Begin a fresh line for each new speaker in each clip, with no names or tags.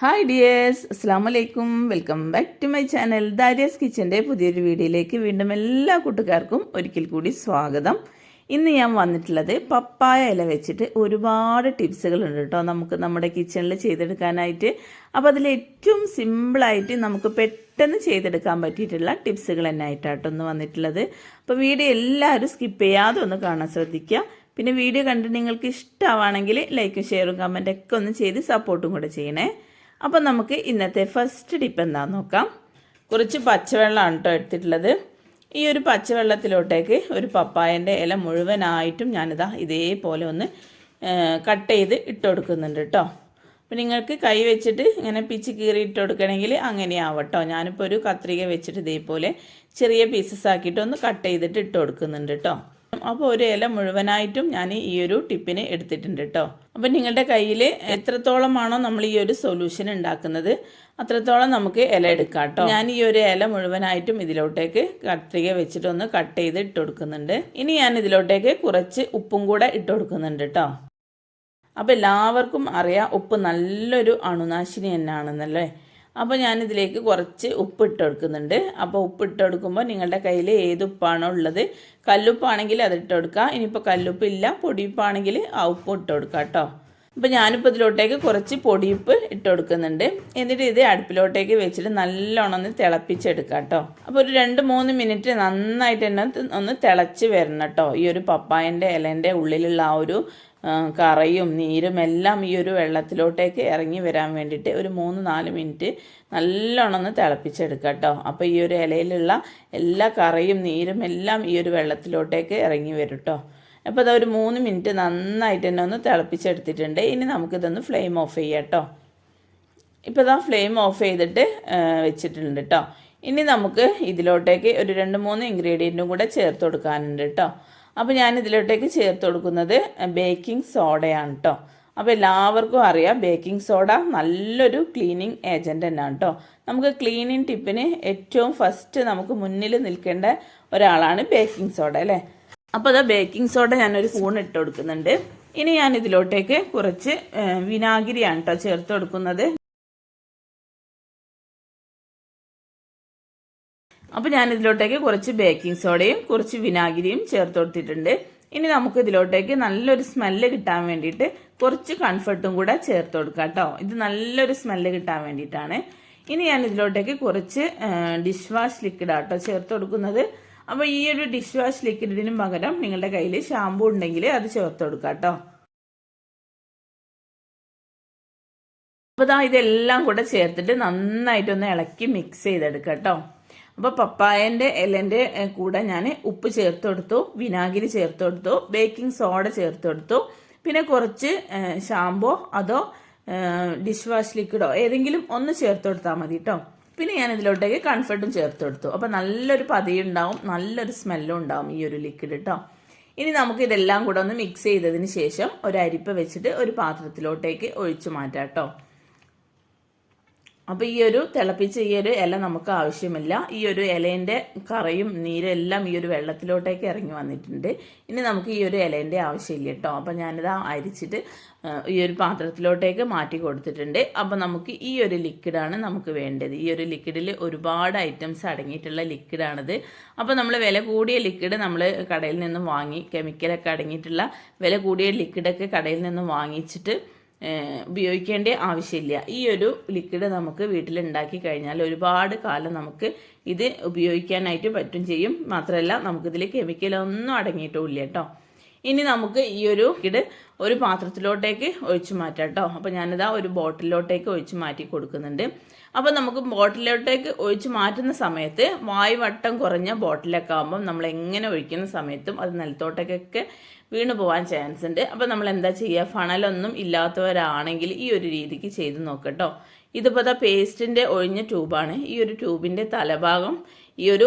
Hi dears അസ്സാം വലൈക്കും welcome back to my channel Darius കിച്ചന്റെ പുതിയൊരു വീഡിയോയിലേക്ക് വീണ്ടും എല്ലാ കൂട്ടുകാർക്കും ഒരിക്കൽ കൂടി സ്വാഗതം. ഇന്ന് ഞാൻ വന്നിട്ടുള്ളത് പപ്പായ ഇല വെച്ചിട്ട് ഒരുപാട് ടിപ്സുകളുണ്ട് കേട്ടോ. നമുക്ക് നമ്മുടെ കിച്ചണിൽ ചെയ്തെടുക്കാനായിട്ട്. അപ്പോൾ അതിൽ ഏറ്റവും സിമ്പിളായിട്ട് നമുക്ക് പെട്ടെന്ന് ചെയ്തെടുക്കാൻ പറ്റിയിട്ടുള്ള ടിപ്സുകൾ തന്നെ ആയിട്ടാട്ടോ ഒന്ന് വന്നിട്ടുള്ളത്. അപ്പോൾ വീഡിയോ എല്ലാവരും സ്കിപ്പ് ചെയ്യാതെ ഒന്ന് കാണാൻ ശ്രദ്ധിക്കുക. പിന്നെ വീഡിയോ കണ്ട് നിങ്ങൾക്ക് ഇഷ്ടമാണെങ്കിൽ ലൈക്കും ഷെയറും കമന്റൊക്കെ ഒന്ന് ചെയ്ത് സപ്പോർട്ടും കൂടെ ചെയ്യണേ. അപ്പം നമുക്ക് ഇന്നത്തെ ഫസ്റ്റ് ടിപ്പ് എന്താണെന്ന് നോക്കാം. കുറച്ച് പച്ചവെള്ളമാണ് കേട്ടോ എടുത്തിട്ടുള്ളത്. ഈ ഒരു പച്ചവെള്ളത്തിലോട്ടേക്ക് ഒരു പപ്പായന്റെ ഇല മുഴുവനായിട്ടും ഞാനിതാ ഇതേപോലെ ഒന്ന് കട്ട് ചെയ്ത് ഇട്ട് കൊടുക്കുന്നുണ്ട് കേട്ടോ. അപ്പം നിങ്ങൾക്ക് കൈ വെച്ചിട്ട് ഇങ്ങനെ പിച്ച് കീറി ഇട്ട് കൊടുക്കണമെങ്കിൽ അങ്ങനെയാവട്ടോ. ഞാനിപ്പോൾ ഒരു കത്രിക വെച്ചിട്ട് ഇതേപോലെ ചെറിയ പീസസ് ആക്കിയിട്ട് ഒന്ന് കട്ട് ചെയ്തിട്ട് ഇട്ട് കൊടുക്കുന്നുണ്ട് കേട്ടോ. അപ്പോൾ ഒരു ഇല മുഴുവനായിട്ടും ഞാൻ ഈ ഒരു ടിപ്പിന് എടുത്തിട്ടുണ്ട് കേട്ടോ അപ്പം നിങ്ങളുടെ കയ്യിൽ എത്രത്തോളമാണോ നമ്മൾ ഈ ഒരു സൊല്യൂഷൻ ഉണ്ടാക്കുന്നത് അത്രത്തോളം നമുക്ക് ഇല എടുക്കാം കേട്ടോ ഞാൻ ഈ ഒരു ഇല മുഴുവനായിട്ടും ഇതിലോട്ടേക്ക് കത്രിക വെച്ചിട്ട് ഒന്ന് കട്ട് ചെയ്ത് ഇട്ട് കൊടുക്കുന്നുണ്ട്. ഇനി ഞാൻ ഇതിലോട്ടേക്ക് കുറച്ച് ഉപ്പും കൂടെ ഇട്ട് കൊടുക്കുന്നുണ്ട് കേട്ടോ അപ്പോൾ എല്ലാവർക്കും അറിയാം ഉപ്പ് നല്ലൊരു അണുനാശിനി തന്നെയാണെന്നല്ലേ? അപ്പോൾ ഞാനിതിലേക്ക് കുറച്ച് ഉപ്പ് ഇട്ട് കൊടുക്കുന്നുണ്ട് അപ്പോൾ ഉപ്പ് ഇട്ട് കൊടുക്കുമ്പോൾ നിങ്ങളുടെ കയ്യിൽ ഏത് ഉപ്പാണോ ഉള്ളത്. കല്ലുപ്പാണെങ്കിൽ അത് ഇട്ട് കൊടുക്കുക ഇനിയിപ്പോൾ കല്ലുപ്പ് ഇല്ല പൊടിയുപ്പാണെങ്കിൽ ആ ഉപ്പ് ഇട്ട് കൊടുക്കുക കേട്ടോ അപ്പോൾ ഞാനിപ്പോൾ ഇതിലോട്ടേക്ക് കുറച്ച് പൊടിയുപ്പ് ഇട്ട് കൊടുക്കുന്നുണ്ട് എന്നിട്ട് ഇത് അടുപ്പിലോട്ടേക്ക് വെച്ചിട്ട് നല്ലോണം ഒന്ന് തിളപ്പിച്ചെടുക്കുക കേട്ടോ അപ്പോൾ ഒരു രണ്ട് മൂന്ന് മിനിറ്റ് നന്നായിട്ട് തന്നെ ഒന്ന് തിളച്ച് വരണം കേട്ടോ ഈ ഒരു പപ്പായന്റെ ഇലേന്റെ ഉള്ളിലുള്ള ആ ഒരു കറയും നീരും എല്ലാം ഈ ഒരു വെള്ളത്തിലോട്ടേക്ക് ഇറങ്ങി വരാൻ വേണ്ടിയിട്ട് ഒരു മൂന്ന് നാല് മിനിറ്റ് നല്ലോണം ഒന്ന് തിളപ്പിച്ചെടുക്കുക കേട്ടോ. അപ്പോൾ ഈ ഒരു ഇലയിലുള്ള എല്ലാ കറയും നീരും എല്ലാം ഈ ഒരു വെള്ളത്തിലോട്ടേക്ക് ഇറങ്ങി വരും കേട്ടോ. അപ്പോൾ അത് ഒരു മൂന്ന് മിനിറ്റ് നന്നായിട്ട് തന്നെ ഒന്ന് തിളപ്പിച്ചെടുത്തിട്ടുണ്ട്. ഇനി നമുക്കിതൊന്ന് ഫ്ലെയിം ഓഫ് ചെയ്യാം കേട്ടോ. ഇപ്പോൾ ഇതാ ഫ്ലെയിം ഓഫ് ചെയ്തിട്ട് വെച്ചിട്ടുണ്ട് കേട്ടോ. ഇനി നമുക്ക് ഇതിലോട്ടേക്ക് ഒരു രണ്ട് മൂന്ന് ഇൻഗ്രീഡിയന്റും കൂടെ ചേർത്ത് കൊടുക്കാനുണ്ട് കേട്ടോ. അപ്പോൾ ഞാൻ ഇതിലോട്ടേക്ക് ചേർത്ത് കൊടുക്കുന്നത് ബേക്കിംഗ് സോഡയാണ് കേട്ടോ അപ്പോൾ എല്ലാവർക്കും അറിയാം ബേക്കിംഗ് സോഡ നല്ലൊരു ക്ലീനിങ് ഏജന്റ് തന്നെയാണ് കേട്ടോ നമുക്ക് ക്ലീനിങ് ടിപ്പിന് ഏറ്റവും ഫസ്റ്റ് നമുക്ക് മുന്നിൽ നിൽക്കേണ്ട ഒരാളാണ് ബേക്കിംഗ് സോഡ അല്ലേ? അപ്പോൾ അത് ബേക്കിംഗ് സോഡ ഞാനൊരു സ്പൂൺ ഇട്ട് കൊടുക്കുന്നുണ്ട്. ഇനി ഞാൻ ഇതിലോട്ടേക്ക് കുറച്ച് വിനാഗിരിയാണ് കേട്ടോ ചേർത്ത് കൊടുക്കുന്നത്. അപ്പോൾ ഞാൻ ഇതിലോട്ടേക്ക് കുറച്ച് ബേക്കിംഗ് സോഡയും കുറച്ച് വിനാഗിരിയും ചേർത്ത് കൊടുത്തിട്ടുണ്ട്. ഇനി നമുക്ക് ഇതിലോട്ടേക്ക് നല്ലൊരു സ്മെല്ല് കിട്ടാൻ വേണ്ടിയിട്ട് കുറച്ച് കംഫർട്ടും കൂടെ ചേർത്ത് കൊടുക്കാം കേട്ടോ. ഇത് നല്ലൊരു സ്മെല്ല് കിട്ടാൻ വേണ്ടിയിട്ടാണ്. ഇനി ഞാൻ ഇതിലോട്ടേക്ക് കുറച്ച് ഡിഷ് വാഷ് ലിക്വിഡ് ആട്ടോ ചേർത്ത് കൊടുക്കുന്നത്. അപ്പോൾ ഈ ഒരു ഡിഷ് വാഷ് ലിക്വിഡിന് പകരം നിങ്ങളുടെ കയ്യിൽ ഷാമ്പു ഉണ്ടെങ്കിൽ അത് ചേർത്ത് കൊടുക്കാം കേട്ടോ. അപ്പോൾ ഇതാ ഇതെല്ലാം കൂടെ ചേർത്തിട്ട് നന്നായിട്ടൊന്ന് ഇളക്കി മിക്സ് ചെയ്തെടുക്കാം കേട്ടോ. അപ്പോൾ പപ്പായന്റെ ഇലന്റെ കൂടെ ഞാൻ ഉപ്പ് ചേർത്ത് കൊടുത്തു വിനാഗിരി ചേർത്ത് കൊടുത്തു ബേക്കിംഗ് സോഡ ചേർത്ത് കൊടുത്തു. പിന്നെ കുറച്ച് ഷാമ്പോ അതോ ഡിഷ് വാഷ് ലിക്വിഡോ ഏതെങ്കിലും ഒന്ന് ചേർത്ത് കൊടുത്താൽ മതി കേട്ടോ പിന്നെ ഞാൻ ഇതിലോട്ടേക്ക് കൺഫർട്ടും ചേർത്ത് കൊടുത്തു. അപ്പോൾ നല്ലൊരു പതിയുണ്ടാവും നല്ലൊരു സ്മെല്ലും ഉണ്ടാവും ഈ ഒരു ലിക്വിഡ് കേട്ടോ ഇനി നമുക്ക് ഇതെല്ലാം കൂടെ ഒന്ന് മിക്സ് ചെയ്തതിന് ശേഷം ഒരു അരിപ്പ വെച്ചിട്ട് ഒരു പാത്രത്തിലോട്ടേക്ക് ഒഴിച്ചു മാറ്റാം കേട്ടോ അപ്പോൾ ഈ ഒരു തിളപ്പിച്ച ഈ ഒരു ഇല നമുക്ക് ആവശ്യമില്ല. ഈ ഒരു ഇലേന്റെ കറയും നീരെല്ലാം ഈ ഒരു വെള്ളത്തിലോട്ടേക്ക് ഇറങ്ങി വന്നിട്ടുണ്ട്. ഇനി നമുക്ക് ഈ ഒരു ഇലേന്റെ ആവശ്യമില്ല കേട്ടോ. അപ്പോൾ ഞാനിത് അരിച്ചിട്ട് ഈ ഒരു പാത്രത്തിലോട്ടേക്ക് മാറ്റി കൊടുത്തിട്ടുണ്ട്. അപ്പോൾ നമുക്ക് ഈ ഒരു ലിക്വിഡാണ് നമുക്ക് വേണ്ടത്. ഈ ഒരു ലിക്വിഡിൽ ഒരുപാട് ഐറ്റംസ് അടങ്ങിയിട്ടുള്ള ലിക്വിഡാണിത് അപ്പോൾ നമ്മൾ വില കൂടിയ ലിക്വിഡ് നമ്മൾ കടയിൽ നിന്നും വാങ്ങി കെമിക്കലൊക്കെ അടങ്ങിയിട്ടുള്ള വില കൂടിയ ലിക്വിഡൊക്കെ കടയിൽ നിന്നും വാങ്ങിച്ചിട്ട് ഉപയോഗിക്കേണ്ട ആവശ്യമില്ല. ഈ ഒരു ലിക്വിഡ് നമുക്ക് വീട്ടിലുണ്ടാക്കി കഴിഞ്ഞാൽ ഒരുപാട് കാലം നമുക്ക് ഇത് ഉപയോഗിക്കാനായിട്ട് പറ്റും ചെയ്യും. മാത്രമല്ല നമുക്കിതിൽ കെമിക്കലൊന്നും അടങ്ങിയിട്ടുമില്ല കേട്ടോ ഇനി നമുക്ക് ഈ ഒരു ലിക്വിഡ് ഒരു പാത്രത്തിലോട്ടേക്ക് ഒഴിച്ചു മാറ്റാം കേട്ടോ അപ്പോൾ ഞാനിതാ ഒരു ബോട്ടിലോട്ടേക്ക് ഒഴിച്ചു മാറ്റി കൊടുക്കുന്നുണ്ട്. അപ്പോൾ നമുക്ക് ബോട്ടിലോട്ടേക്ക് ഒഴിച്ച് മാറ്റുന്ന സമയത്ത് വായുവട്ടം കുറഞ്ഞ ബോട്ടിലൊക്കെ ആകുമ്പം നമ്മൾ എങ്ങനെ ഒഴിക്കുന്ന സമയത്തും അത് നിലത്തോട്ടേക്കൊക്കെ വീണു പോകാൻ ചാൻസ് ഉണ്ട്. അപ്പോൾ നമ്മൾ എന്താ ചെയ്യുക ഫണലൊന്നും ഇല്ലാത്തവരാണെങ്കിൽ ഈ ഒരു രീതിക്ക് ചെയ്ത് നോക്കട്ടോ ഇതിപ്പോൾ പേസ്റ്റിന്റെ ഒഴിഞ്ഞ ട്യൂബാണ് ഈ ഒരു ട്യൂബിന്റെ തലഭാഗം ഈ ഒരു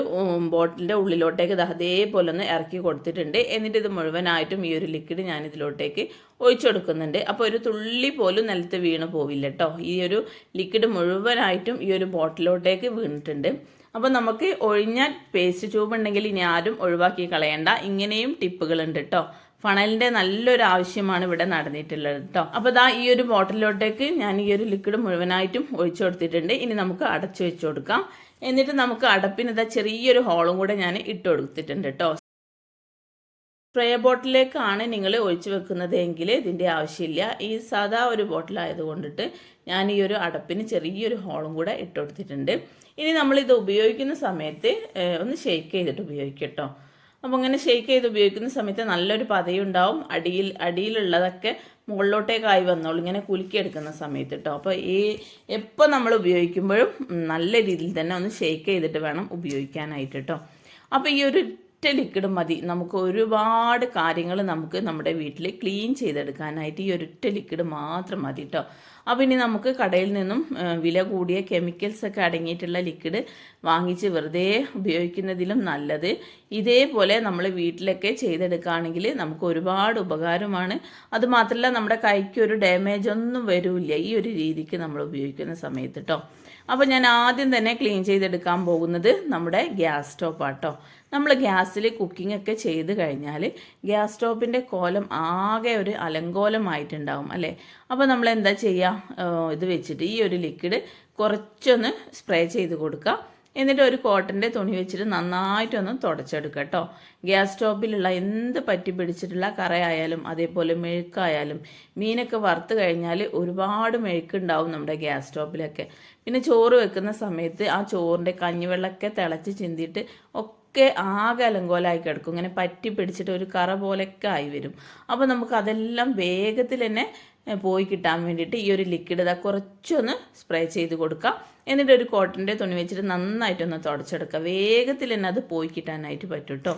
ബോട്ടിലിന്റെ ഉള്ളിലോട്ടേക്ക് ഇത് അതേപോലെ ഒന്ന് ഇറക്കി കൊടുത്തിട്ടുണ്ട്. എന്നിട്ട് ഇത് മുഴുവനായിട്ടും ഈ ഒരു ലിക്വിഡ് ഞാൻ ഇതിലോട്ടേക്ക് ഒഴിച്ചു കൊടുക്കുന്നുണ്ട്. അപ്പോൾ ഒരു തുള്ളി പോലും നിലത്ത് വീണ് പോവില്ല കേട്ടോ ഈ ഒരു ലിക്വിഡ് മുഴുവനായിട്ടും ഈ ഒരു ബോട്ടിലോട്ടേക്ക് വീണിട്ടുണ്ട്. അപ്പോൾ നമുക്ക് ഒഴിഞ്ഞ പേസ്റ്റ് ട്യൂബ് ഉണ്ടെങ്കിൽ ഇനി ആരും ഒഴിവാക്കി കളയണ്ട. ഇങ്ങനെയും ടിപ്പുകളുണ്ട് കേട്ടോ ഫണലിന്റെ നല്ലൊരു ആവശ്യമാണ് ഇവിടെ നടന്നിട്ടുള്ളത് കേട്ടോ അപ്പോൾ ദാ ഈ ഒരു ബോട്ടിലോട്ടേക്ക് ഞാൻ ഈ ഒരു ലിക്വിഡ് മുഴുവനായിട്ടും ഒഴിച്ചു കൊടുത്തിട്ടുണ്ട്. ഇനി നമുക്ക് അടച്ചു വെച്ചു കൊടുക്കാം. എന്നിട്ട് നമുക്ക് അടപ്പിന് ഇതാ ചെറിയൊരു ഹോളും കൂടെ ഞാൻ ഇട്ട് കൊടുത്തിട്ടുണ്ട് കേട്ടോ സ്പ്രേ ബോട്ടിലേക്കാണ് നിങ്ങൾ ഒഴിച്ചു വെക്കുന്നത് എങ്കിൽ ഇതിന്റെ ആവശ്യമില്ല. ഈ സാധാ ഒരു ബോട്ടിലായത് കൊണ്ടിട്ട് ഞാൻ ഈ ഒരു അടപ്പിന് ചെറിയൊരു ഹോളും കൂടെ ഇട്ട് കൊടുത്തിട്ടുണ്ട്. ഇനി നമ്മളിത് ഉപയോഗിക്കുന്ന സമയത്ത് ഒന്ന് ഷെയ്ക്ക് ചെയ്തിട്ട് ഉപയോഗിക്കട്ടോ. കേട്ടോ അപ്പോൾ ഇങ്ങനെ ഷെയ്ക്ക് ചെയ്ത് ഉപയോഗിക്കുന്ന സമയത്ത് നല്ലൊരു പതയുണ്ടാവും. അടിയിൽ അടിയിലുള്ളതൊക്കെ മുകളിലോട്ടേക്കായി വന്നോളൂ. ഇങ്ങനെ കുലുക്കിയെടുക്കുന്ന സമയത്ത് കേട്ടോ അപ്പോൾ ഈ എപ്പോൾ നമ്മൾ ഉപയോഗിക്കുമ്പോഴും നല്ല രീതിയിൽ തന്നെ ഒന്ന് ഷെയ്ക്ക് ചെയ്തിട്ട് വേണം ഉപയോഗിക്കാനായിട്ട് കേട്ടോ അപ്പോൾ ഈ ഒരു ഒറ്റ ലിക്വിഡ് മതി. നമുക്ക് ഒരുപാട് കാര്യങ്ങൾ നമുക്ക് നമ്മുടെ വീട്ടിൽ ക്ലീൻ ചെയ്തെടുക്കാനായിട്ട് ഈ ഒരൊറ്റ ലിക്വിഡ് മാത്രം മതി കേട്ടോ അപ്പോൾ ഇനി നമുക്ക് കടയിൽ നിന്നും വില കൂടിയ കെമിക്കൽസ് ഒക്കെ അടങ്ങിയിട്ടുള്ള ലിക്വിഡ് വാങ്ങിച്ച് വെറുതെ ഉപയോഗിക്കുന്നതിലും നല്ലത്. ഇതേപോലെ നമ്മൾ വീട്ടിലൊക്കെ ചെയ്തെടുക്കുകയാണെങ്കിൽ നമുക്ക് ഒരുപാട് ഉപകാരമാണ്. അതുമാത്രമല്ല നമ്മുടെ കൈക്ക് ഒരു ഡാമേജ് ഒന്നും വരില്ല ഈ ഒരു രീതിക്ക് നമ്മൾ ഉപയോഗിക്കുന്ന സമയത്ത് കേട്ടോ അപ്പോൾ ഞാൻ ആദ്യം തന്നെ ക്ലീൻ ചെയ്തെടുക്കാൻ പോകുന്നത് നമ്മുടെ ഗ്യാസ് സ്റ്റോപ്പാട്ടോ നമ്മൾ ഗ്യാസിൽ കുക്കിംഗ് ഒക്കെ ചെയ്ത് കഴിഞ്ഞാൽ ഗ്യാസ് സ്റ്റോപ്പിന്റെ കോലം ആകെ ഒരു അലങ്കോലമായിട്ടുണ്ടാവും അല്ലേ? അപ്പോൾ നമ്മൾ എന്താ ചെയ്യുക ഇത് വെച്ചിട്ട് ഈ ഒരു ലിക്വിഡ് കുറച്ചൊന്ന് സ്പ്രേ ചെയ്ത് കൊടുക്കുക എന്നിട്ട് ഒരു കോട്ടന്റെ തുണി വെച്ചിട്ട് നന്നായിട്ടൊന്ന് തുടച്ചെടുക്കുക കേട്ടോ ഗ്യാസ് സ്റ്റോപ്പിലുള്ള എന്ത് പറ്റി പിടിച്ചിട്ടുള്ള കറയായാലും അതേപോലെ മെഴുക്കായാലും മീനൊക്കെ വറുത്ത് കഴിഞ്ഞാൽ ഒരുപാട് മെഴുക്കുണ്ടാവും നമ്മുടെ ഗ്യാസ് സ്റ്റോപ്പിലൊക്കെ. പിന്നെ ചോറ് വെക്കുന്ന സമയത്ത് ആ ചോറിന്റെ കഞ്ഞിവെള്ളമൊക്കെ തിളച്ച് ചിന്തിയിട്ട് ഒക്കെ ആകെ അലങ്കോലായി കിടക്കും. ഇങ്ങനെ പറ്റി പിടിച്ചിട്ട് ഒരു കറ പോലെയൊക്കെ ആയി വരും. അപ്പോൾ നമുക്ക് അതെല്ലാം വേഗത്തിൽ തന്നെ പോയി കിട്ടാൻ വേണ്ടിയിട്ട് ഈ ഒരു ലിക്വിഡ് ഇതാ കുറച്ചൊന്ന് സ്പ്രേ ചെയ്ത് കൊടുക്കാം. എന്നിട്ട് ഒരു കോട്ടന്റെ തുണി വെച്ചിട്ട് നന്നായിട്ടൊന്ന് തുടച്ചെടുക്കുക വേഗത്തിൽ തന്നെ അത് പോയി കിട്ടാനായിട്ട് പറ്റും കേട്ടോ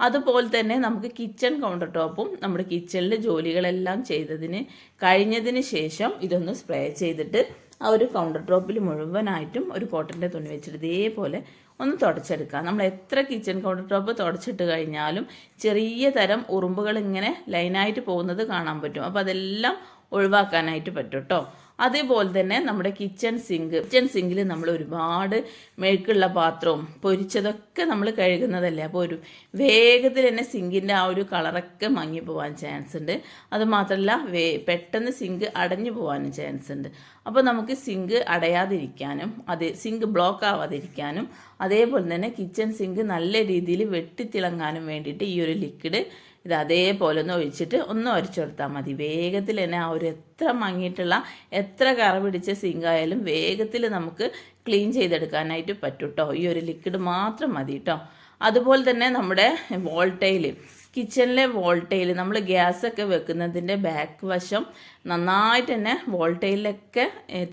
അതുപോലെ തന്നെ നമുക്ക് കിച്ചൺ കൗണ്ടർ ടോപ്പും നമ്മുടെ കിച്ചണിൽ ജോലികളെല്ലാം ചെയ്തതിന് കഴിഞ്ഞതിന് ശേഷം ഇതൊന്ന് സ്പ്രേ ചെയ്തിട്ട് ആ ഒരു കൗണ്ടർ ടോപ്പിൽ മുഴുവനായിട്ടും ഒരു കോട്ടന്റെ തുണി വെച്ചിട്ട് ഇതേപോലെ ഒന്ന് തുടച്ചെടുക്കുക നമ്മൾ എത്ര കിച്ചൺ കൗണ്ടർ ടോപ്പ് തുടച്ചിട്ട് കഴിഞ്ഞാലും ചെറിയ തരം ഉറുമ്പുകൾ ഇങ്ങനെ ലൈനായിട്ട് പോകുന്നത് കാണാൻ പറ്റും. അപ്പോൾ അതെല്ലാം ഒഴിവാക്കാനായിട്ട് പറ്റും കേട്ടോ അതേപോലെ തന്നെ നമ്മുടെ കിച്ചൺ സിങ്ക് കിച്ചൺ സിങ്കിൽ നമ്മൾ ഒരുപാട് മെഴുക്കുള്ള പാത്രവും പൊരിച്ചതൊക്കെ നമ്മൾ കഴുകുന്നതല്ലേ? അപ്പോൾ ഒരു വേഗത്തിൽ തന്നെ സിങ്കിന്റെ ആ ഒരു കളറൊക്കെ മങ്ങി പോകാൻ ചാൻസ് ഉണ്ട്. അതുമാത്രമല്ല വേ പെട്ടെന്ന് സിങ്ക് അടഞ്ഞു പോകാനും ചാൻസ് ഉണ്ട്. അപ്പോൾ നമുക്ക് സിങ്ക് അടയാതിരിക്കാനും അത് സിങ്ക് ബ്ലോക്ക് ആവാതിരിക്കാനും അതേപോലെ തന്നെ കിച്ചൺ സിങ്ക് നല്ല രീതിയിൽ വെട്ടിത്തിളങ്ങാനും വേണ്ടിയിട്ട് ഈ ഒരു ലിക്വിഡ് ഇത് അതേപോലെ ഒന്ന് ഒഴിച്ചിട്ട് ഒന്ന് ഉരച്ചെടുത്താൽ മതി. വേഗത്തിൽ തന്നെ ആ ഒരു എത്ര മങ്ങിയിട്ടുള്ള എത്ര കറ പിടിച്ച സിങ്കായാലും വേഗത്തിൽ നമുക്ക് ക്ലീൻ ചെയ്തെടുക്കാനായിട്ട് പറ്റും കേട്ടോ ഈ ഒരു ലിക്വിഡ് മാത്രം മതി കേട്ടോ അതുപോലെ തന്നെ നമ്മുടെ വോൾട്ടയിൽ കിച്ചണിലെ വോൾട്ടയിൽ നമ്മൾ ഗ്യാസൊക്കെ വെക്കുന്നതിന്റെ ബാക്ക് വശം നന്നായിട്ട് തന്നെ വോൾട്ടയിലൊക്കെ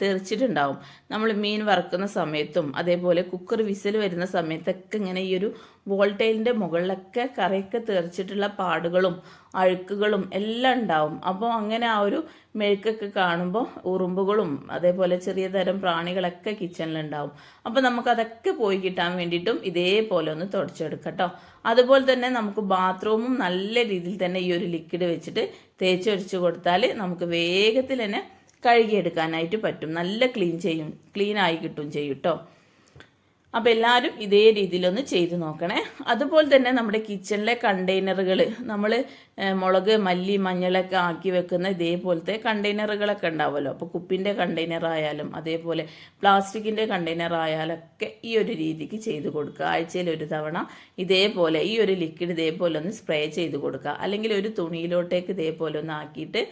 തെറിച്ചിട്ടുണ്ടാവും. നമ്മൾ മീൻ വറക്കുന്ന സമയത്തും അതേപോലെ കുക്കർ വിസിൽ വരുന്ന സമയത്തൊക്കെ ഇങ്ങനെ ഈ ഒരു വോൾട്ടൈലിന്റെ മുകളിലൊക്കെ കറിയൊക്കെ തെറിച്ചിട്ടുള്ള പാടുകളും അഴുക്കുകളും എല്ലാം ഉണ്ടാവും. അപ്പോൾ അങ്ങനെ ആ ഒരു മെഴുക്കൊക്കെ കാണുമ്പോൾ ഉറുമ്പുകളും അതേപോലെ ചെറിയ തരം പ്രാണികളൊക്കെ കിച്ചണിലുണ്ടാവും അപ്പോൾ നമുക്കതൊക്കെ പോയി കിട്ടാൻ വേണ്ടിയിട്ടും ഇതേപോലെ ഒന്ന് തുടച്ചെടുക്കാം കേട്ടോ. അതുപോലെ തന്നെ നമുക്ക് ബാത്റൂമും നല്ല രീതിയിൽ തന്നെ ഈ ഒരു ലിക്വിഡ് വെച്ചിട്ട് തേച്ചൊരിച്ച് കൊടുത്താൽ നമുക്ക് വേഗത്തിൽ തന്നെ കഴുകിയെടുക്കാനായിട്ട് പറ്റും. നല്ല ക്ലീൻ ചെയ്യും. ക്ലീൻ ആയി കിട്ടും ചെയ്യും കേട്ടോ. അപ്പോൾ എല്ലാവരും ഇതേ രീതിയിലൊന്ന് ചെയ്ത് നോക്കണേ. അതുപോലെ തന്നെ നമ്മുടെ കിച്ചണിലെ കണ്ടെയ്നറുകൾ നമ്മൾ മുളക് മല്ലി മഞ്ഞളൊക്കെ ആക്കി വെക്കുന്ന ഇതേപോലത്തെ കണ്ടെയ്നറുകളൊക്കെ ഉണ്ടാവുമല്ലോ. അപ്പോൾ കുപ്പിന്റെ കണ്ടെയ്നർ ആയാലും അതേപോലെ പ്ലാസ്റ്റിക്കിന്റെ കണ്ടെയ്നർ ആയാലൊക്കെ ഈ ഒരു രീതിക്ക് ചെയ്ത് കൊടുക്കുക. ആഴ്ചയിൽ ഒരു തവണ ഇതേപോലെ ഈ ഒരു ലിക്വിഡ് ഇതേപോലെ ഒന്ന് സ്പ്രേ ചെയ്ത് കൊടുക്കുക. അല്ലെങ്കിൽ ഒരു തുണിയിലോട്ടേക്ക് ഇതേപോലെ ഒന്ന് ആക്കിയിട്ട്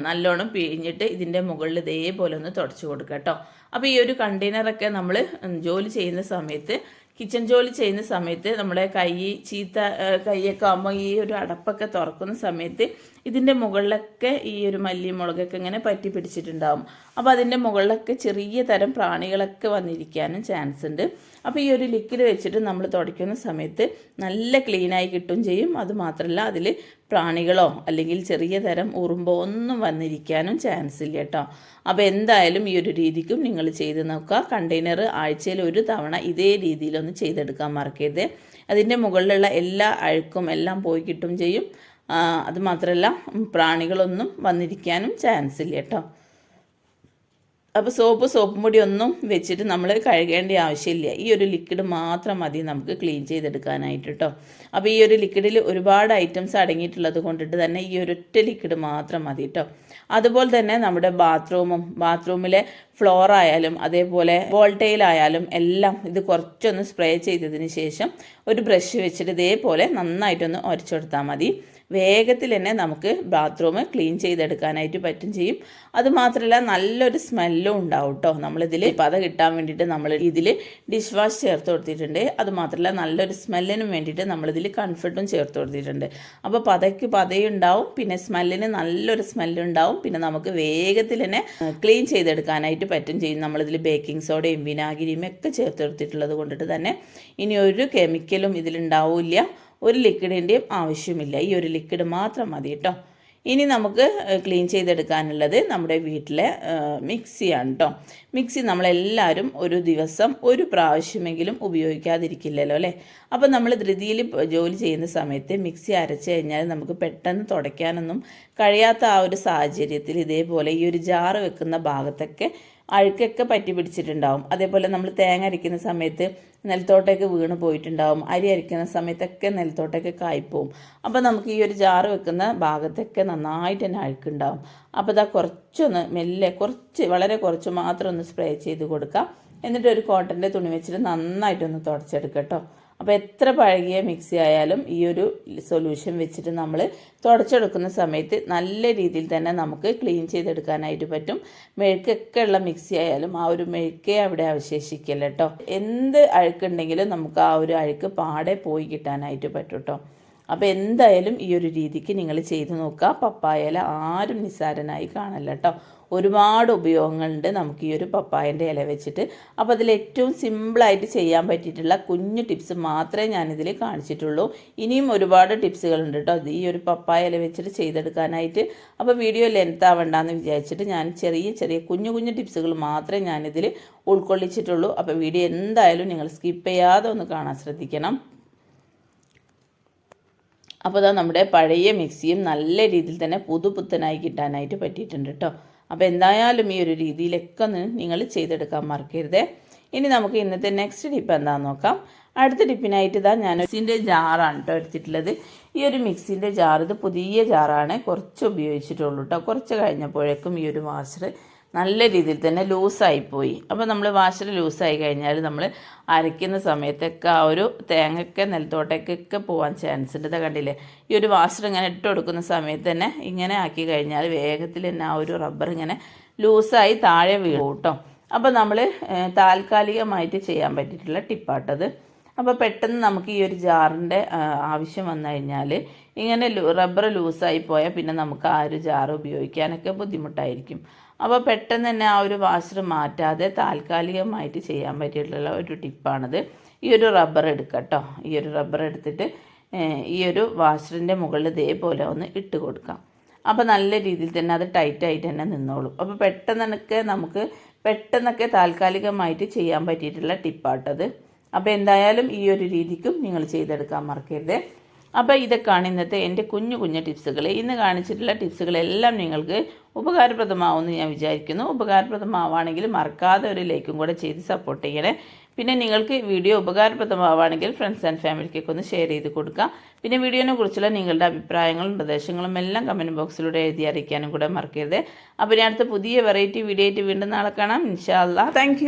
നല്ലോണം പിഴിഞ്ഞിട്ട് ഇതിന്റെ മുകളിൽ ഇതേപോലെ ഒന്ന് തുടച്ചു കൊടുക്കുക കേട്ടോ. അപ്പോൾ ഈ ഒരു കണ്ടെയ്നറൊക്കെ നമ്മൾ ജോലി ചെയ്യുന്ന സമയത്ത് കിച്ചൺ ജോലി ചെയ്യുന്ന സമയത്ത് നമ്മുടെ കൈ ചീത്ത കൈയൊക്കെ ആകുമ്പോൾ ഈ ഒരു അടപ്പൊക്കെ തുറക്കുന്ന സമയത്ത് ഇതിന്റെ മുകളിലൊക്കെ ഈ ഒരു മല്ലി മുളകൊക്കെ ഇങ്ങനെ പറ്റി പിടിച്ചിട്ടുണ്ടാവും. അപ്പോൾ അതിന്റെ മുകളിലൊക്കെ ചെറിയ തരം പ്രാണികളൊക്കെ വന്നിരിക്കാനും ചാൻസ് ഉണ്ട്. അപ്പോൾ ഈ ഒരു ലിക്വിഡ് വെച്ചിട്ട് നമ്മൾ തുടയ്ക്കുന്ന സമയത്ത് നല്ല ക്ലീനായി കിട്ടും ചെയ്യും. അത് മാത്രമല്ല അതിൽ പ്രാണികളോ അല്ലെങ്കിൽ ചെറിയ തരം ഉറുമ്പോ ഒന്നും വന്നിരിക്കാനും ചാൻസ് ഇല്ല കേട്ടോ. അപ്പോൾ എന്തായാലും ഈ ഒരു രീതിക്കും നിങ്ങൾ ചെയ്ത് നോക്കുക. കണ്ടെയ്നർ ആഴ്ചയിൽ ഒരു തവണ ഇതേ രീതിയിലൊന്ന് ചെയ്തെടുക്കാൻ മറക്കരുത്. അതിന്റെ മുകളിലുള്ള എല്ലാ അഴുക്കും എല്ലാം പോയി കിട്ടും ചെയ്യും. അതുമാത്രമല്ല അത് പ്രാണികളൊന്നും വന്നിരിക്കാനും ചാൻസ് ഇല്ല കേട്ടോ. അപ്പോൾ സോപ്പ് സോപ്പ് പൊടി ഒന്നും വെച്ചിട്ട് നമ്മൾ കഴുകേണ്ട ആവശ്യമില്ല. ഈ ഒരു ലിക്വിഡ് മാത്രം മതി നമുക്ക് ക്ലീൻ ചെയ്തെടുക്കാനായിട്ട് കേട്ടോ അപ്പോൾ ഈ ഒരു ലിക്വിഡിൽ ഒരുപാട് ഐറ്റംസ് അടങ്ങിയിട്ടുള്ളത് കൊണ്ടിട്ട് തന്നെ ഈ ഒരൊറ്റ ലിക്വിഡ് മാത്രം മതി കേട്ടോ അതുപോലെ തന്നെ നമ്മുടെ ബാത്റൂമും ബാത്റൂമിലെ ഫ്ലോർ ആയാലും അതേപോലെ വോൾട്ടയിലായാലും എല്ലാം ഇത് കുറച്ചൊന്ന് സ്പ്രേ ചെയ്തതിന് ശേഷം ഒരു ബ്രഷ് വെച്ചിട്ട് ഇതേപോലെ നന്നായിട്ടൊന്ന് ഉരച്ചെടുത്താൽ മതി. വേഗത്തിൽ തന്നെ നമുക്ക് ബാത്റൂം ക്ലീൻ ചെയ്തെടുക്കാനായിട്ട് പറ്റും ചെയ്യും. അതുമാത്രമല്ല നല്ലൊരു സ്മെല്ലും ഉണ്ടാവും കേട്ടോ നമ്മളിതിൽ പത കിട്ടാൻ വേണ്ടിയിട്ട് നമ്മൾ ഇതിൽ ഡിഷ് വാഷ് ചേർത്ത് കൊടുത്തിട്ടുണ്ട്. അതുമാത്രമല്ല നല്ലൊരു സ്മെല്ലിനും വേണ്ടിയിട്ട് നമ്മളിതിൽ കംഫർട്ടും ചേർത്ത് കൊടുത്തിട്ടുണ്ട്. അപ്പോൾ പതയ്ക്ക് പതയും ഉണ്ടാവും പിന്നെ സ്മെല്ലിന് നല്ലൊരു സ്മെല്ലുണ്ടാവും പിന്നെ നമുക്ക് വേഗത്തിൽ തന്നെ ക്ലീൻ ചെയ്തെടുക്കാനായിട്ട് പറ്റും ചെയ്യും. നമ്മളിതിൽ ബേക്കിംഗ് സോഡയും വിനാഗിരിയും ഒക്കെ ചേർത്ത് കൊടുത്തിട്ടുള്ളത് കൊണ്ടിട്ട് തന്നെ ഇനി ഒരു കെമിക്കലും ഇതിലുണ്ടാവില്ല. ഒരു ലിക്വിഡിന്റെയും ആവശ്യമില്ല. ഈ ഒരു ലിക്വിഡ് മാത്രം മതി കേട്ടോ. ഇനി നമുക്ക് ക്ലീൻ ചെയ്തെടുക്കാനുള്ളത് നമ്മുടെ വീട്ടിലെ മിക്സിയാണ് കേട്ടോ. മിക്സി നമ്മളെല്ലാവരും ഒരു ദിവസം ഒരു പ്രാവശ്യമെങ്കിലും ഉപയോഗിക്കാതിരിക്കില്ലല്ലോ അല്ലേ? അപ്പോൾ നമ്മൾ ധൃതിയിൽ ജോലി ചെയ്യുന്ന സമയത്ത് മിക്സി അരച്ച് കഴിഞ്ഞാൽ നമുക്ക് പെട്ടെന്ന് തുടയ്ക്കാനൊന്നും കഴിയാത്ത ആ ഒരു സാഹചര്യത്തിൽ ഇതേപോലെ ഈ ഒരു ജാറ് വെക്കുന്ന ഭാഗത്തൊക്കെ അഴുക്കൊക്കെ പറ്റി പിടിച്ചിട്ടുണ്ടാവും. അതേപോലെ നമ്മൾ തേങ്ങ അരയ്ക്കുന്ന സമയത്ത് നിലത്തോട്ടേക്ക് വീണ് പോയിട്ടുണ്ടാവും. അരി അരയ്ക്കുന്ന സമയത്തൊക്കെ നിലത്തോട്ടേക്ക് കായ്പോവും. അപ്പോൾ നമുക്ക് ഈ ഒരു ജാറ് വെക്കുന്ന ഭാഗത്തൊക്കെ നന്നായിട്ട് തന്നെ അഴുക്കുണ്ടാവും. അപ്പോൾ ഇതാ കുറച്ചൊന്ന് മെല്ലെ കുറച്ച് വളരെ കുറച്ച് മാത്രം ഒന്ന് സ്പ്രേ ചെയ്ത് കൊടുക്കാം. എന്നിട്ട് ഒരു കോട്ടന്റെ തുണി വെച്ചിട്ട് നന്നായിട്ടൊന്ന് തുടച്ചെടുക്കാം കേട്ടോ. അപ്പോൾ എത്ര പഴകിയ മിക്സി ആയാലും ഈ ഒരു സൊല്യൂഷൻ വെച്ചിട്ട് നമ്മൾ തുടച്ചെടുക്കുന്ന സമയത്ത് നല്ല രീതിയിൽ തന്നെ നമുക്ക് ക്ലീൻ ചെയ്തെടുക്കാനായിട്ട് പറ്റും. മെഴുക്കൊക്കെ ഉള്ള മിക്സി ആയാലും ആ ഒരു മെഴുക്കേ അവിടെ അവശേഷിക്കില്ല കേട്ടോ എന്ത് അഴുക്കുണ്ടെങ്കിലും നമുക്ക് ആ ഒരു അഴുക്ക് പാടെ പോയി കിട്ടാനായിട്ട് പറ്റും കേട്ടോ അപ്പോൾ എന്തായാലും ഈ ഒരു രീതിക്ക് നിങ്ങൾ ചെയ്ത് നോക്കുക. പപ്പായല ആരും നിസ്സാരനായി കാണല്ല കേട്ടോ ഒരുപാട് ഉപയോഗങ്ങളുണ്ട് നമുക്ക് ഈ ഒരു പപ്പായന്റെ ഇല വെച്ചിട്ട്. അപ്പോൾ അതിൽ ഏറ്റവും സിമ്പിളായിട്ട് ചെയ്യാൻ പറ്റിയിട്ടുള്ള കുഞ്ഞു ടിപ്സ് മാത്രമേ ഞാനിതിൽ കാണിച്ചിട്ടുള്ളൂ. ഇനിയും ഒരുപാട് ടിപ്സുകളുണ്ട് കേട്ടോ. ഈ ഒരു പപ്പായ ഇല വെച്ചിട്ട് ചെയ്തെടുക്കാനായിട്ട്. അപ്പോൾ വീഡിയോ ലെങ്ത് ആവണ്ടെന്ന് വിചാരിച്ചിട്ട് ഞാൻ ചെറിയ ചെറിയ കുഞ്ഞു കുഞ്ഞു ടിപ്സുകൾ മാത്രമേ ഞാനിതിൽ ഉൾക്കൊള്ളിച്ചിട്ടുള്ളൂ. അപ്പോൾ വീഡിയോ എന്തായാലും നിങ്ങൾ സ്കിപ്പ് ചെയ്യാതെ ഒന്ന് കാണാൻ ശ്രദ്ധിക്കണം. അപ്പോൾ അതാ നമ്മുടെ പഴയ മിക്സിയും നല്ല രീതിയിൽ തന്നെ പുതുപുത്തനായി കിട്ടാനായിട്ട് പറ്റിയിട്ടുണ്ട് കേട്ടോ. അപ്പോൾ എന്തായാലും ഈ ഒരു രീതിയിലൊക്കെ നിങ്ങൾ ചെയ്തെടുക്കാൻ മറക്കരുത്. ഇനി നമുക്ക് ഇന്നത്തെ നെക്സ്റ്റ് ടിപ്പ് എന്താണെന്ന് നോക്കാം. അടുത്ത ടിപ്പിനായിട്ട് ഇതാ ഞാൻ മിക്സിന്റെ ജാറാണ് കേട്ടോ എടുത്തിട്ടുള്ളത്. ഈ ഒരു മിക്സിന്റെ ജാർ ഇത് പുതിയ ജാറാണ് കുറച്ച് ഉപയോഗിച്ചിട്ടുള്ളൂ കേട്ടോ കുറച്ച് കഴിഞ്ഞപ്പോഴേക്കും ഈ ഒരു വാഷർ നല്ല രീതിയിൽ തന്നെ ലൂസായിപ്പോയി. അപ്പോൾ നമ്മൾ വാഷർ ലൂസായി കഴിഞ്ഞാൽ നമ്മൾ അരയ്ക്കുന്ന സമയത്തൊക്കെ ആ ഒരു തേങ്ങയൊക്കെ നിലത്തോട്ടേക്കൊക്കെ പോകാൻ ചാൻസ് ഉണ്ട്. കണ്ടില്ലേ? ഈ ഒരു വാഷർ ഇങ്ങനെ ഇട്ട് കൊടുക്കുന്ന സമയത്ത് തന്നെ ഇങ്ങനെ ആക്കി കഴിഞ്ഞാൽ വേഗത്തിൽ തന്നെ ആ ഒരു റബ്ബർ ഇങ്ങനെ ലൂസായി താഴെ വീഴും കേട്ടോ. അപ്പോൾ നമ്മൾ താൽക്കാലികമായിട്ട് ചെയ്യാൻ പറ്റിയിട്ടുള്ള ടിപ്പാട്ടത് അപ്പോൾ പെട്ടെന്ന് നമുക്ക് ഈ ഒരു ജാറിന്റെ ആവശ്യം വന്നു കഴിഞ്ഞാൽ ഇങ്ങനെ റബ്ബർ ലൂസായി പോയാൽ പിന്നെ നമുക്ക് ആ ഒരു ജാർ ഉപയോഗിക്കാനൊക്കെ ബുദ്ധിമുട്ടായിരിക്കും. അപ്പോൾ പെട്ടെന്ന് തന്നെ ആ ഒരു വാഷർ മാറ്റാതെ താൽക്കാലികമായിട്ട് ചെയ്യാൻ പറ്റിയിട്ടുള്ള ഒരു ടിപ്പാണിത്. ഈ ഒരു റബ്ബർ എടുക്കുക കേട്ടോ ഈ ഒരു റബ്ബർ എടുത്തിട്ട് ഈ ഒരു വാഷറിന്റെ മുകളിൽ ഇതേപോലെ ഒന്ന് ഇട്ട് കൊടുക്കാം. അപ്പോൾ നല്ല രീതിയിൽ തന്നെ അത് ടൈറ്റായിട്ട് തന്നെ നിന്നോളും. അപ്പോൾ പെട്ടെന്നൊക്കെ നമുക്ക് പെട്ടെന്നൊക്കെ താൽക്കാലികമായിട്ട് ചെയ്യാൻ പറ്റിയിട്ടുള്ള ടിപ്പാട്ടത്. അപ്പോൾ എന്തായാലും ഈ ഒരു രീതിക്കും നിങ്ങൾ ചെയ്തെടുക്കാൻ മറക്കരുത്. അപ്പോൾ ഇതൊക്കെയാണ് ഇന്നത്തെ എന്റെ കുഞ്ഞു കുഞ്ഞു ടിപ്സുകൾ ഇന്ന് കാണിച്ചിട്ടുള്ള ടിപ്സുകളെല്ലാം നിങ്ങൾക്ക് ഉപകാരപ്രദമാവുമെന്ന് ഞാൻ വിചാരിക്കുന്നു. ഉപകാരപ്രദമാവുകയാണെങ്കിൽ മറക്കാതെ ഒരു ലൈക്കും കൂടെ ചെയ്ത് സപ്പോർട്ട് ചെയ്യണേ. പിന്നെ നിങ്ങൾക്ക് വീഡിയോ ഉപകാരപ്രദമാവുകയാണെങ്കിൽ ഫ്രണ്ട്സ് ആൻഡ് ഫാമിലിക്കൊക്കെ ഒന്ന് ഷെയർ ചെയ്ത് കൊടുക്കുക പിന്നെ വീഡിയോനെ കുറിച്ചുള്ള നിങ്ങളുടെ അഭിപ്രായങ്ങളും നിർദ്ദേശങ്ങളും എല്ലാം കമന്റ് ബോക്സിലൂടെ എഴുതി അറിയിക്കാനും കൂടെ മറക്കരുത്. അപ്പോൾ ഞാൻ അടുത്ത പുതിയ വെറൈറ്റി വീഡിയോ ആയിട്ട് വീണ്ടും നാളെ കാണാം. ഇൻഷാല്ല താങ്ക്